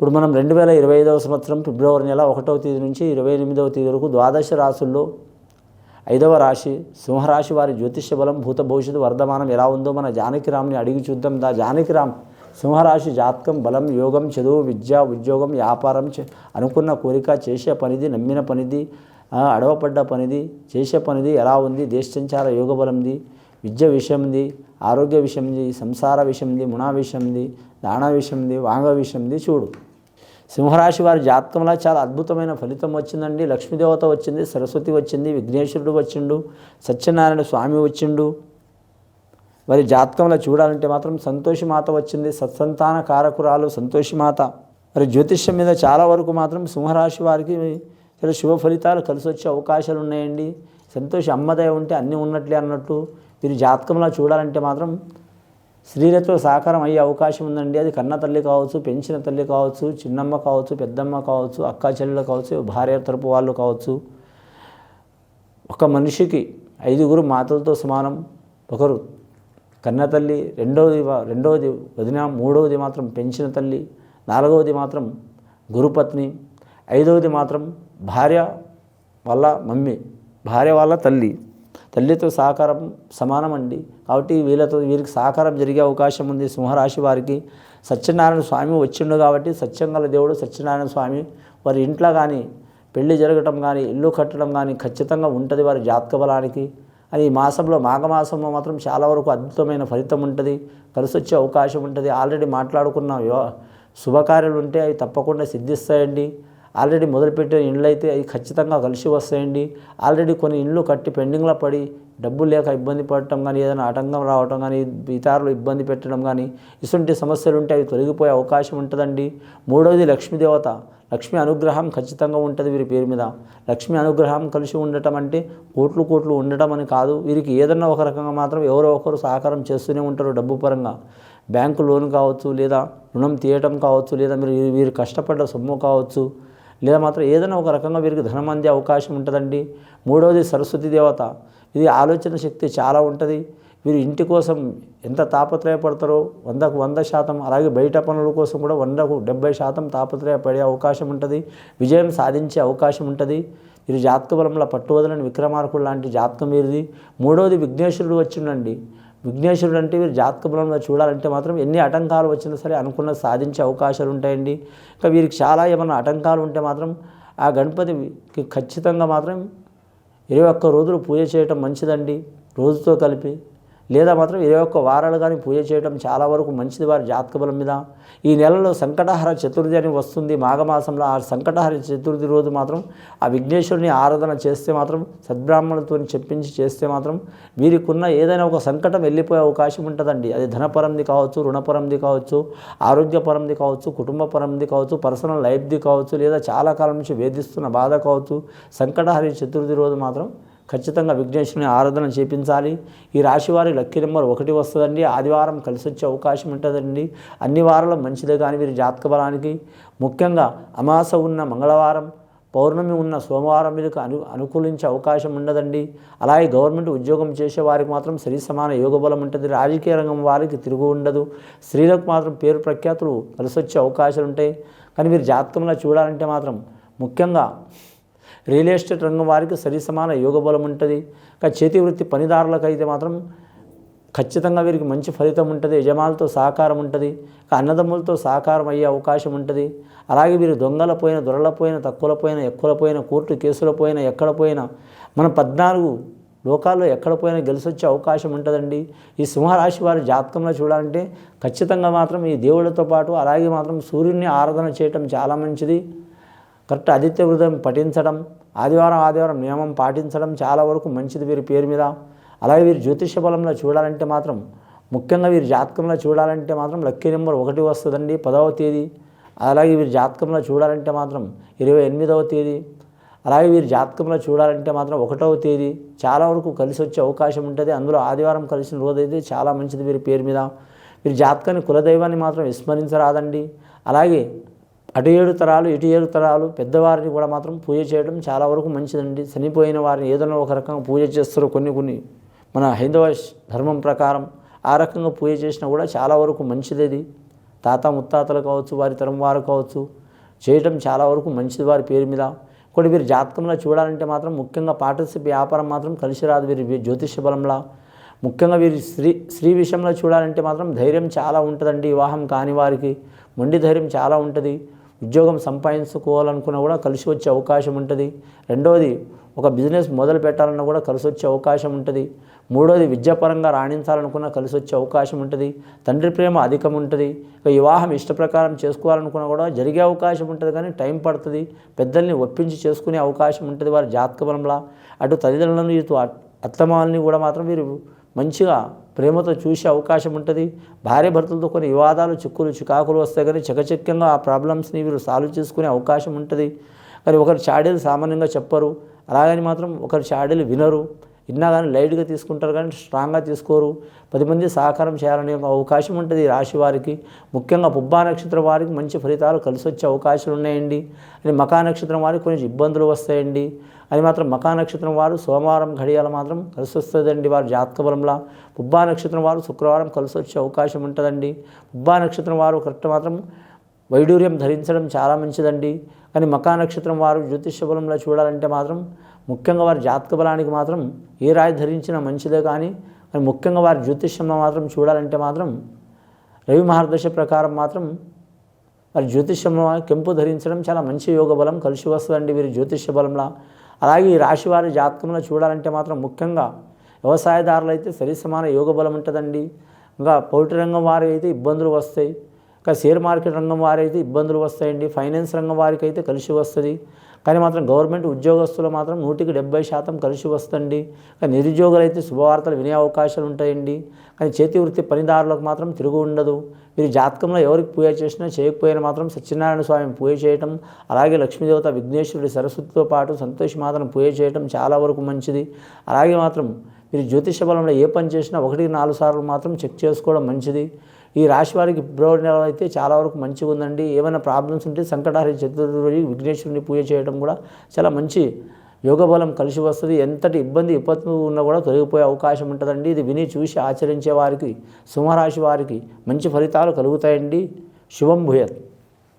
ఇప్పుడు మనం రెండు వేల ఇరవై ఐదవ సంవత్సరం ఫిబ్రవరి నెల ఒకటవ తేదీ నుంచి ఇరవై ఎనిమిదవ తేదీ వరకు ద్వాదశ రాసుల్లో ఐదవ రాశి సింహరాశి వారి జ్యోతిష్య బలం భూత భవిష్యత్తు వర్ధమానం ఎలా ఉందో మన జానకిరామ్ని అడిగి చూద్దాం. దా జానకిరామ్ సింహరాశి జాతకం బలం యోగం చదువు విద్య ఉద్యోగం వ్యాపారం చే- అనుకున్న కోరిక చేసే పనిది నమ్మిన పనిది అడవపడ్డ పనిది చేసే పనిది ఎలా ఉంది? దేశంచార యోగ బలంది విద్య విషయంది ఆరోగ్య విషయంది సంసార విషయంది మునా విషయంది దాన విషయంది వాంగ విషయంది చూడు. సింహరాశి వారి జాతకంలో చాలా అద్భుతమైన ఫలితం వచ్చిందండి. లక్ష్మీదేవత వచ్చింది సరస్వతి వచ్చింది విఘ్నేశ్వరుడు వచ్చిండు సత్యనారాయణ స్వామి వచ్చిండు. వారి జాతకంలో చూడాలంటే మాత్రం సంతోషిమాత వచ్చింది సత్సంతాన కారకురాలు సంతోషిమాత మరి జ్యోతిష్యం మీద చాలా వరకు మాత్రం సింహరాశి వారికి చాలా శుభ ఫలితాలు కలిసి వచ్చే అవకాశాలు ఉన్నాయండి. సంతోషి అమ్మదయ ఉంటే అన్నీ ఉన్నట్లే అన్నట్టు వీరి జాతకంలో చూడాలంటే మాత్రం స్త్రీలతో సాకారం అయ్యే అవకాశం ఉందండి. అది కన్న తల్లి కావచ్చు పెంచిన తల్లి కావచ్చు చిన్నమ్మ కావచ్చు పెద్దమ్మ కావచ్చు అక్క చెల్లెలు కావచ్చు భార్య తరపు వాళ్ళు కావచ్చు. ఒక మనిషికి ఐదుగురు మాతలతో సమానం. ఒకరు కన్న తల్లి రెండవది రెండవది వదిన మూడవది మాత్రం పెంచిన తల్లి నాలుగవది మాత్రం గురుపత్ని ఐదవది మాత్రం భార్య వాళ్ళ మమ్మీ భార్య వాళ్ళ తల్లి. తల్లితో సహకారం సమానం అండి కాబట్టి వీళ్ళతో వీరికి సహకారం జరిగే అవకాశం ఉంది. సింహరాశి వారికి సత్యనారాయణ స్వామి వచ్చిండు కాబట్టి సత్యంగల దేవుడు సత్యనారాయణ స్వామి వారి ఇంట్లో కానీ పెళ్ళి జరగటం కానీ ఇల్లు కట్టడం కానీ ఖచ్చితంగా ఉంటుంది వారి జాతక బలానికి. అది ఈ మాసంలో మాఘమాసంలో మాత్రం చాలా వరకు అద్భుతమైన ఫలితం ఉంటుంది. కలిసి వచ్చే అవకాశం ఉంటుంది. ఆల్రెడీ మాట్లాడుకున్న శుభకార్యాలు ఉంటే అవి తప్పకుండా సిద్ధిస్తాయండి. ఆల్రెడీ మొదలుపెట్టిన ఇండ్లు అయితే అవి ఖచ్చితంగా కలిసి వస్తాయండి. ఆల్రెడీ కొన్ని ఇండ్లు కట్టి పెండింగ్లో పడి డబ్బులు లేక ఇబ్బంది పడటం కానీ ఏదైనా ఆటంకం రావటం కానీ ఇతరులు ఇబ్బంది పెట్టడం కానీ ఇటువంటి సమస్యలు ఉంటే అవి తొలగిపోయే అవకాశం ఉంటుందండి. మూడవది లక్ష్మీదేవత. లక్ష్మీ అనుగ్రహం ఖచ్చితంగా ఉంటుంది వీరి పేరు మీద. లక్ష్మీ అనుగ్రహం కలిసి ఉండటం అంటే కోట్లు కోట్లు ఉండటం అని కాదు. వీరికి ఏదన్నా ఒక రకంగా మాత్రం ఎవరో ఒకరు సహకారం చేస్తూనే ఉంటారు డబ్బు పరంగా. బ్యాంకు లోన్ కావచ్చు లేదా రుణం తీయటం కావచ్చు లేదా మీరు వీరు కష్టపడ్డ సొమ్ము కావచ్చు. లేదా మాత్రం ఏదైనా ఒక రకంగా వీరికి ధనం అందే అవకాశం ఉంటుందండి. మూడవది సరస్వతి దేవత. ఇది ఆలోచన శక్తి చాలా ఉంటుంది. వీరు ఇంటి కోసం ఎంత తాపత్రయపడతారో వందకు వంద శాతం అలాగే బయట పనుల కోసం కూడా వందకు డెబ్బై శాతం తాపత్రయపడే అవకాశం ఉంటుంది. విజయం సాధించే అవకాశం ఉంటుంది. వీరు జాతక బలంలో పట్టువదలని విక్రమార్కుడు లాంటి జాతకం వీరిది. మూడవది విఘ్నేశ్వరుడు వచ్చిండండి విఘ్నేశ్వరుడు అంటే వీరు జాతక బలంలో చూడాలంటే మాత్రం ఎన్ని ఆటంకాలు వచ్చినా సరే అనుకున్న సాధించే అవకాశాలు ఉంటాయండి. ఇంకా వీరికి చాలా ఏమైనా ఆటంకాలు ఉంటే మాత్రం ఆ గణపతికి ఖచ్చితంగా మాత్రం ఇరవై ఒక్క రోజులు పూజ చేయటం మంచిదండి. రోజుతో కలిపి లేదా మాత్రం ఇరవై ఒక్క వారాలు కానీ పూజ చేయడం చాలా వరకు మంచిది వారి జాతక బలం మీద. ఈ నెలలో సంకటహర చతుర్థి అని వస్తుంది మాఘమాసంలో. ఆ సంకటహర చతుర్థి రోజు మాత్రం ఆ విఘ్నేశ్వరుని ఆరాధన చేస్తే మాత్రం సద్బ్రాహ్మణులతో చెప్పించి చేస్తే మాత్రం వీరికున్న ఏదైనా ఒక సంకటం వెళ్ళిపోయే అవకాశం ఉంటుందండి. అది ధనపరంది కావచ్చు రుణపరంది కావచ్చు ఆరోగ్యపరంది కావచ్చు కుటుంబపరంది కావచ్చు పర్సనల్ లైఫ్ది కావచ్చు లేదా చాలా కాలం నుంచి వేధిస్తున్న బాధ కావచ్చు సంకటహరి చతుర్థి రోజు మాత్రం ఖచ్చితంగా విఘ్నేశ్వరుని ఆరాధన చేపించాలి. ఈ రాశి వారి లక్కీ నెంబర్ ఒకటి వస్తుందండి. ఆదివారం కలిసి వచ్చే అవకాశం ఉంటుందండి. అన్ని వారాలు మంచిదే కానీ వీరి జాతక బలానికి. ముఖ్యంగా అమాస ఉన్న మంగళవారం పౌర్ణమి ఉన్న సోమవారం మీకు అను అనుకూలించే అవకాశం ఉండదండి. అలాగే గవర్నమెంట్ ఉద్యోగం చేసే వారికి మాత్రం సరి సమాన యోగబలం ఉంటుంది. రాజకీయ రంగం వారికి తిరుగు ఉండదు. స్త్రీలకు మాత్రం పేరు ప్రఖ్యాతులు కలిసి వచ్చే అవకాశాలు ఉంటాయి కానీ మీరు జాతకంలో చూడాలంటే మాత్రం ముఖ్యంగా రియల్ ఎస్టేట్ రంగం వారికి సరి సమాన ఉంటుంది. కానీ చేతి వృత్తి పనిదారులకు అయితే మాత్రం ఖచ్చితంగా వీరికి మంచి ఫలితం ఉంటుంది. యజమానులతో సహకారం ఉంటుంది. అన్నదమ్ములతో సహకారం అయ్యే అవకాశం ఉంటుంది. అలాగే వీరు దొంగల పోయిన దొరల పోయిన తక్కువల పోయిన ఎక్కువల పోయిన కోర్టు కేసుల పోయిన ఎక్కడ పోయినా మనం పద్నాలుగు లోకాల్లో ఎక్కడ పోయినా గెలిచొచ్చే అవకాశం ఉంటుందండి. ఈ సింహరాశి వారి జాతకంలో చూడాలంటే ఖచ్చితంగా మాత్రం ఈ దేవుళ్ళతో పాటు అలాగే మాత్రం సూర్యుడిని ఆరాధన చేయటం చాలా మంచిది. కరెక్ట్ ఆదిత్య వృదయం పఠించడం ఆదివారం ఆదివారం నియమం పాటించడం చాలా వరకు మంచిది వీరి పేరు మీద. అలాగే వీరి జ్యోతిష బలంలో చూడాలంటే మాత్రం ముఖ్యంగా వీరి జాతకంలో చూడాలంటే మాత్రం లక్కీ నెంబర్ ఒకటి వస్తుందండి పదవ తేదీ. అలాగే వీరి జాతకంలో చూడాలంటే మాత్రం ఇరవై ఎనిమిదవ తేదీ. అలాగే వీరి జాతకంలో చూడాలంటే మాత్రం ఒకటవ తేదీ. చాలా వరకు కలిసి వచ్చే అవకాశం ఉంటుంది. అందులో ఆదివారం కలిసిన రోజైతే చాలా మంచిది వీరి పేరు మీద. వీరి జాతకాన్ని కులదైవాన్ని మాత్రం విస్మరించరాదండి. అలాగే అటు ఏడు తరాలు ఇటు ఏడు తరాలు పెద్దవారిని కూడా మాత్రం పూజ చేయడం చాలా వరకు మంచిదండి. చనిపోయిన వారిని ఏదైనా ఒక రకంగా పూజ చేస్తారు కొన్ని కొన్ని మన హైందవ ధర్మం ప్రకారం ఆ రకంగా పూజ చేసినా కూడా చాలా వరకు మంచిది అది తాత ముత్తాతలు కావచ్చు వారి తరం వారు కావచ్చు చేయటం చాలా వరకు మంచిది వారి పేరు మీద. కొన్ని వీరి జాతకంలో చూడాలంటే మాత్రం ముఖ్యంగా పార్ట్నర్షిప్ వ్యాపారం మాత్రం కలిసి రాదు వీరి జ్యోతిష బలంలా. ముఖ్యంగా వీరి స్త్రీ స్త్రీ విషయంలో చూడాలంటే మాత్రం ధైర్యం చాలా ఉంటుందండి. వివాహం కాని వారికి మొండి ధైర్యం చాలా ఉంటుంది. ఉద్యోగం సంపాదించుకోవాలనుకున్నా కూడా కలిసి వచ్చే అవకాశం ఉంటుంది. రెండవది ఒక బిజినెస్ మొదలు పెట్టాలన్నా కూడా కలిసి వచ్చే అవకాశం ఉంటుంది. మూడోది విద్యాపరంగా రాణించాలనుకున్నా కలిసి వచ్చే అవకాశం ఉంటుంది. తండ్రి ప్రేమ అధికం ఉంటుంది. ఇక వివాహం ఇష్టప్రకారం చేసుకోవాలనుకున్నా కూడా జరిగే అవకాశం ఉంటుంది కానీ టైం పడుతుంది. పెద్దల్ని ఒప్పించి చేసుకునే అవకాశం ఉంటుంది వారి జాతక బలంలా. అటు తల్లిదండ్రులను ఇటు అట్- అత్తమాలని కూడా మాత్రం వీరు మంచిగా ప్రేమతో చూసే అవకాశం ఉంటుంది. భార్య భర్తలతో కొన్ని వివాదాలు చిక్కులు చికాకులు వస్తాయి కానీ చకచక్యంగా ఆ ప్రాబ్లమ్స్ని వీరు సాల్వ్ చేసుకునే అవకాశం ఉంటుంది. కానీ ఒకరి చాడీలు సామాన్యంగా చెప్పరు. అలాగని మాత్రం ఒకరి చాడీలు వినరు. విన్నా కానీ లైట్గా తీసుకుంటారు కానీ స్ట్రాంగ్గా తీసుకోరు. పది మంది సహకారం చేయాలనే ఒక అవకాశం ఉంటుంది రాశి వారికి. ముఖ్యంగా పుబ్బా నక్షత్రం వారికి మంచి ఫలితాలు కలిసి వచ్చే అవకాశాలు ఉన్నాయండి అని మకా నక్షత్రం వారికి కొంచెం ఇబ్బందులు వస్తాయండి. అది మాత్రం మకా నక్షత్రం వారు సోమవారం ఘడియాల మాత్రం కలిసి వస్తుందండి వారి జాతక బలంలా పుబ్బా నక్షత్రం వారు శుక్రవారం కలిసి వచ్చే అవకాశం ఉంటుందండి. పుబ్బా నక్షత్రం వారు కరెక్ట్ మాత్రం వైడూర్యం ధరించడం చాలా మంచిదండి. కానీ మకా నక్షత్రం వారు జ్యోతిష్య బలంలో చూడాలంటే మాత్రం ముఖ్యంగా వారి జాతక బలానికి మాత్రం ఏ రాయి ధరించినా మంచిదే కానీ కానీ ముఖ్యంగా వారి జ్యోతిష్యంలో మాత్రం చూడాలంటే మాత్రం రవి మహర్దశ ప్రకారం మాత్రం వారి జ్యోతిష్యంలో కెంపు ధరించడం చాలా మంచి యోగ బలం కలిసి వస్తుందండి వీరి జ్యోతిష్య బలంలా. అలాగే ఈ రాశి వారి జాతకంలో చూడాలంటే మాత్రం ముఖ్యంగా వ్యవసాయదారులు అయితే సరి సమాన యోగ బలం ఉంటుందండి. ఇంకా పౌల్ట్రీ రంగం వారి అయితే ఇబ్బందులు వస్తాయి. ఇంకా షేర్ మార్కెట్ రంగం వారి అయితే ఇబ్బందులు వస్తాయండి. ఫైనాన్స్ రంగం వారికి అయితే కలిసి వస్తుంది. కానీ మాత్రం గవర్నమెంట్ ఉద్యోగస్తులు మాత్రం నూటికి డెబ్బై శాతం కలిసి వస్తుంది కానీ నిరుద్యోగులు అయితే శుభవార్తలు వినే అవకాశాలు ఉంటాయండి. కానీ చేతి వృత్తి పనిదారులకు మాత్రం తిరుగు ఉండదు. మీరు జాతకంలో ఎవరికి పూజ చేసినా చేయకపోయినా మాత్రం సత్యనారాయణ స్వామి పూజ చేయటం అలాగే లక్ష్మీదేవత విఘ్నేశ్వరుడి సరస్వతితో పాటు సంతోష్ మాతను పూజ చేయటం చాలా వరకు మంచిది. అలాగే మాత్రం మీరు జ్యోతిష బలంలో ఏ పని చేసినా ఒకటి నాలుగు సార్లు మాత్రం చెక్ చేసుకోవడం మంచిది. ఈ రాశి వారికి ఫిబ్రవరి నెల అయితే చాలా వరకు మంచిగా ఉందండి. ఏమైనా ప్రాబ్లమ్స్ ఉంటే సంకటహారి చతుర్థి విఘ్నేశ్వరుని పూజ చేయడం కూడా చాలా మంచి యోగబలం కలిసి వస్తుంది. ఎంతటి ఇబ్బంది విపత్తు ఉన్నా కూడా తొలగిపోయే అవకాశం ఉంటుందండి. ఇది విని చూసి ఆచరించే వారికి సింహరాశి వారికి మంచి ఫలితాలు కలుగుతాయండి. శుభం భూయత్.